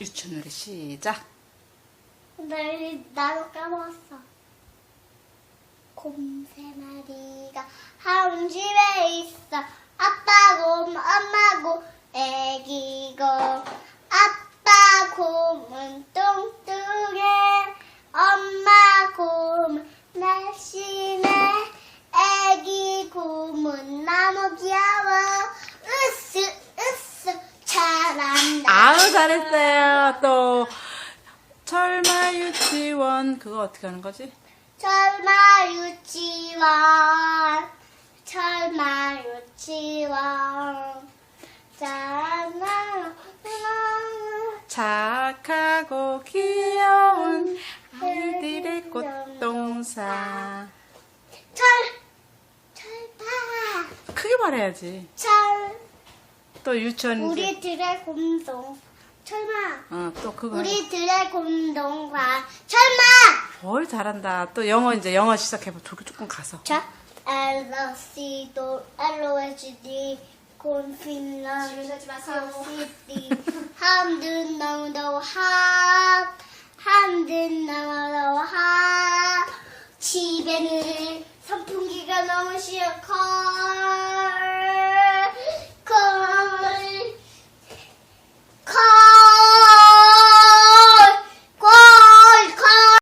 유치원놀이 시작. 나, 나도 까먹었어. 곰 세 마리가 한 집에 있어. 아빠 곰, 엄마 곰, 애기 곰. 아빠 곰은 뚱뚱해. 엄마 곰은 날씬해. 애기 곰은 너무 귀여워. 으쓱, 으쓱, 잘한다. 아우 잘했어요. 또 철마 유치원 그거 어떻게 하는 거지? 철마 유치원 철마 유치원 자나 착하고 귀여운 아이들의 꽃동산. 철 철파 크게 말해야지. 철 또 유치원 우리 드래곤동. 철마. 어, 또 그거 우리 드래곤동과 철마. 뭘 잘한다 또 영어 이제 영어 시작해봐 저기 조금 가서 자. L O C D L O H D 곤핀런 시티 함든 넘도 하 집에는 선풍기가 너무 시커